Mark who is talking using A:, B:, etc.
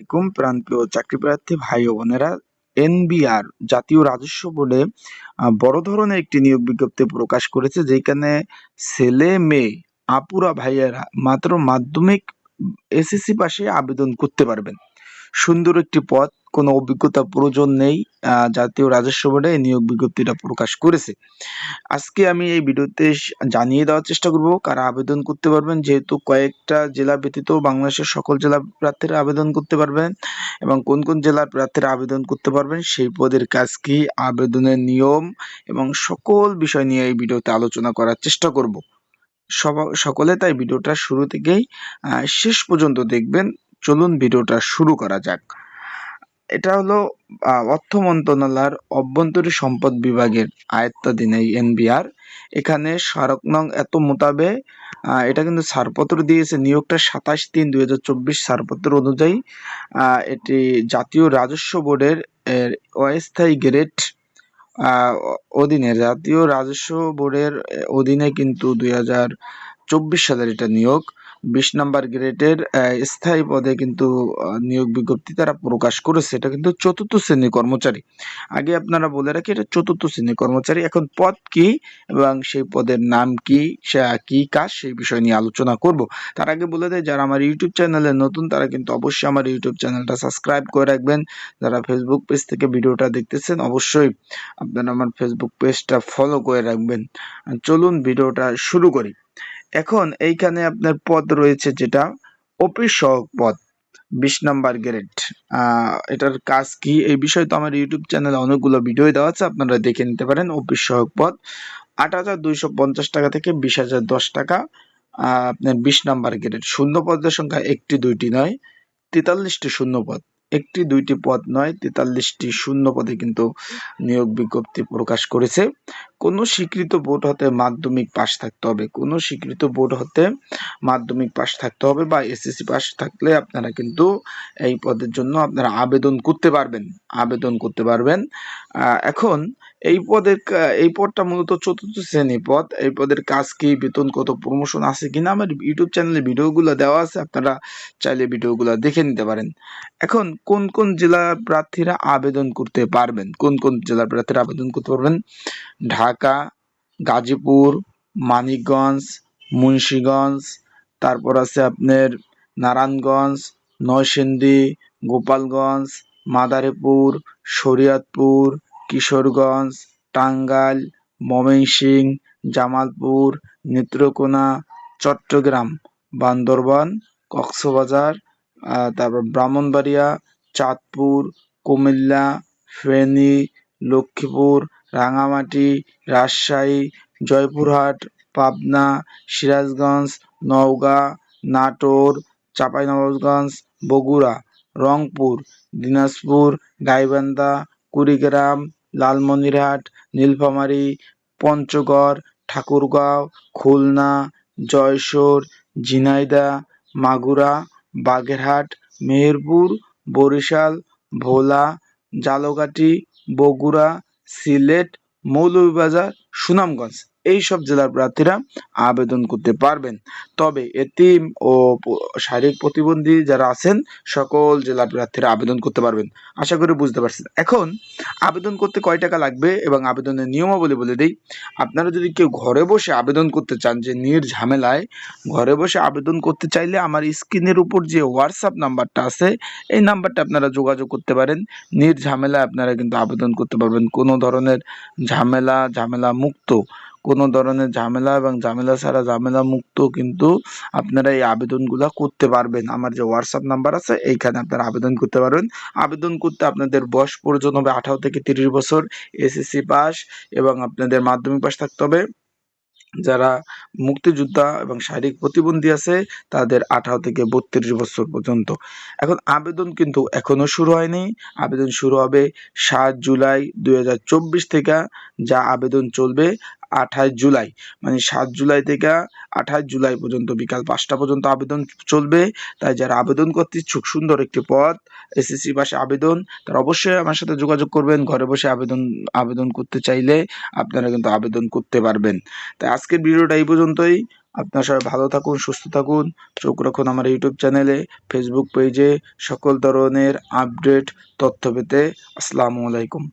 A: আলাইকুম। প্রাণপ্রিয় চাকরি প্রার্থী ভাই ও বোনেরা, এনবিআর জাতীয় রাজস্ব বোর্ডে বড় ধরনের একটি নিয়োগ বিজ্ঞপ্তি প্রকাশ করেছে, যেখানে ছেলে, মেয়ে, আপুরা, ভাইয়েরা মাত্র মাধ্যমিক এসএসসি পাশে আবেদন করতে পারবেন। সুন্দর একটি পদ কোনো অভিজ্ঞতা প্রয়োজন নেই জাতীয় রাজস্ব বোর্ডে এই নিয়োগ বিজ্ঞপ্তিটা প্রকাশ করেছে। আজকে আমি এই ভিডিওতে জানিয়ে দেওয়ার চেষ্টা করব, কারা আবেদন করতে পারবেন, যেহেতু কয়েকটা জেলা ব্যতীত বাংলাদেশের সকল জেলা প্রার্থীরা আবেদন করতে পারবেন এবং কোন কোন জেলার প্রার্থীরা আবেদন করতে পারবেন, সেই পদের কাজ কি, আবেদনের নিয়ম এবং সকল বিষয় নিয়ে এই ভিডিওতে আলোচনা করার চেষ্টা করব। সবা- সকলে তাই ভিডিওটা শুরু থেকেই শেষ পর্যন্ত দেখবেন। চলুন ভিডিওটা শুরু করা যাক। এটা হলো অর্থ মন্ত্রণালয়ের অভ্যন্তরীণ সম্পদ বিভাগের আয়ত্তাধীন এই এনবিআর। এখানে স্মারক নং এত মোতাবে এটা কিন্তু ছাড়পত্র দিয়েছে। নিয়োগটা সাতাশ তিন দুই হাজার চব্বিশ ছাড়পত্র অনুযায়ী এটি জাতীয় রাজস্ব বোর্ডের অস্থায়ী গ্রেড অধীনে। জাতীয় রাজস্ব বোর্ডের অধীনে কিন্তু দুই হাজার চব্বিশ সালের এটা নিয়োগ। বিশ নাম্বার গ্রেডের স্থায়ী পদে কিন্তু নিয়োগ বিজ্ঞপ্তি তারা প্রকাশ করেছে। এটা কিন্তু চতুর্থ শ্রেণির কর্মচারী। আগে আপনারা বলে রাখি, এটা চতুর্থ শ্রেণির কর্মচারী। এখন পদ কি এবং সেই পদের নাম কি কি, কাজ, সেই বিষয় নিয়ে আলোচনা করব। তার আগে বলে দেয় যারা আমার ইউটিউব চ্যানেলে নতুন, তারা কিন্তু অবশ্যই আমার ইউটিউব চ্যানেলটা সাবস্ক্রাইব করে রাখবেন। যারা ফেসবুক পেজ থেকে ভিডিওটা দেখতেছেন, অবশ্যই আপনারা আমার ফেসবুক পেজটা ফলো করে রাখবেন। চলুন ভিডিওটা শুরু করি। এখন এইখানে আপনার পদ রয়েছে যেটা অফিস সহক পদ, বিশ নাম্বার গ্রেড। এটার কাজ কি? এই বিষয়ে তো আমার ইউটিউব চ্যানেলে অনেকগুলো ভিডিও দেওয়া আছে, আপনারা দেখে নিতে পারেন অফিস সহায়ক পদ। আট হাজার দুইশো পঞ্চাশ টাকা থেকে বিশ হাজার দশ টাকা আপনার বিশ নাম্বার গ্রেড। শূন্য পদের সংখ্যা একটি দুইটি নয়, তেতাল্লিশটি শূন্য পদ। একটি, দুইটি পদ নয়, তেতাল্লিশটি শূন্য পদে কিন্তু নিয়োগ বিজ্ঞপ্তি প্রকাশ করেছে। কোনো স্বীকৃত বোর্ড হতে মাধ্যমিক পাশ থাকতে হবে। কোনো স্বীকৃত বোর্ড হতে মাধ্যমিক পাশ থাকতে হবে বা এসএসসি পাশ থাকলে আপনারা কিন্তু এই পদের জন্য আপনারা আবেদন করতে পারবেন, আবেদন করতে পারবেন। এখন এই পদের এই পদটা মূলত চতুর্থ শ্রেণি পদ। এই পদের কাজ কি, বেতন কত প্রমোশন আছে কিনা? আমার ইউটিউব চ্যানেলে ভিডিওগুলো দেওয়া আছে, আপনারা চাইলে ভিডিওগুলো দেখে নিতে পারেন। এখন কোন কোন জেলার প্রার্থীরা আবেদন করতে পারবেন? কোন কোন জেলার প্রার্থীরা আবেদন করতে পারবেন? ঢাকা, গাজীপুর, মানিকগঞ্জ, মুন্সীগঞ্জ, তারপর আছে আপনার নারায়ণগঞ্জ, নরসিংদী, গোপালগঞ্জ, মাদারীপুর, শরীয়তপুর কিশোরগঞ্জ, টাঙ্গাইল, ময়মনসিংহ, জামালপুর, নেত্রকোনা, চট্টগ্রাম, বান্দরবান, কক্সবাজার তারপর ব্রাহ্মণবাড়িয়া, চাঁদপুর, কুমিল্লা, ফেনী, লক্ষ্মীপুর, রাঙামাটি, রাজশাহী, জয়পুরহাট, পাবনা, সিরাজগঞ্জ, নওগাঁ, নাটোর, চাঁপাইনবাবগঞ্জ, বগুড়া, রংপুর, দিনাজপুর, গাইবান্ধা, কুড়িগ্রাম লালমনিরহাট, নীলফামারী, পঞ্চগড়, ঠাকুরগাঁও, খুলনা জয়সোর ঝিনাইদহ মাগুরা, বাগেরহাট, মেহেরপুর, বরিশাল, ভোলা ঝালকাঠি বগুড়া, সিলেট, মৌলভীবাজার, সুনামগঞ্জ। এই সব জেলার প্রার্থীরা আবেদন করতে পারবেন। তবে এতিম ও শারীরিক প্রতিবন্ধী যারা আছেন, সকল জেলার প্রার্থীরা আবেদন করতে পারবেন। আশা করি বুঝতে পারছেন। এখন আবেদন করতে কয় টাকা লাগবে এবং আবেদনের নিয়মাবলী বলে দেই। আপনারা যদি কেউ ঘরে বসে আবেদন করতে চান যে নির ঝামেলায়, ঘরে বসে আবেদন করতে চাইলে আমার স্ক্রিনের উপর যে হোয়াটসঅ্যাপ নাম্বারটা আছে, এই নাম্বারটা আপনারা যোগাযোগ করতে পারেন। নির ঝামেলায় আপনারা কিন্তু আবেদন করতে পারবেন। কোনো ধরনের ঝামেলা ঝামেলা মুক্ত কোনো ধরনের ঝামেলা এবং ঝামেলা ছাড়া ঝামেলা মুক্ত কিন্তু আপনারা এই আবেদনগুলো করতে পারবেন। আমার যে হোয়াটসঅ্যাপ নাম্বার আছে, এইখানে আপনারা আবেদন করতে পারবেন। আবেদন করতে আপনাদের বয়স প্রয়োজন হবে আঠারো থেকে তিরিশ বছর এসএসসি পাস এবং আপনাদের মাধ্যমিক পাস থাকতে হবে। যারা মুক্তিযোদ্ধা এবং শারীরিক প্রতিবন্ধী আছে, তাদের আঠারো থেকে বত্রিশ বছর পর্যন্ত। এখন আবেদন কিন্তু এখনও শুরু হয়নি। আবেদন শুরু হবে সাত জুলাই দুই হাজার চব্বিশ থেকে। যা আবেদন চলবে আঠাশ জুলাই মানে সাত জুলাই থেকে আঠাশ জুলাই পর্যন্ত, বিকাল পাঁচটা পর্যন্ত আবেদন চলবে। তাই যারা আবেদন করতে ইচ্ছুক, সুন্দর একটি পদ এসএসসি পাশে আবেদন, তারা অবশ্যই আমার সাথে যোগাযোগ করবেন। ঘরে বসে আবেদন আবেদন করতে চাইলে আপনারা কিন্তু আবেদন করতে পারবেন। তাই আজকের ভিডিওটা এই পর্যন্তই। আপনারা সবাই ভালো থাকুন, সুস্থ থাকুন। চোখ রাখুন আমার ইউটিউব চ্যানেলে ফেসবুক পেজে সকল ধরনের আপডেট, তথ্য পেতে। আসসালামু আলাইকুম।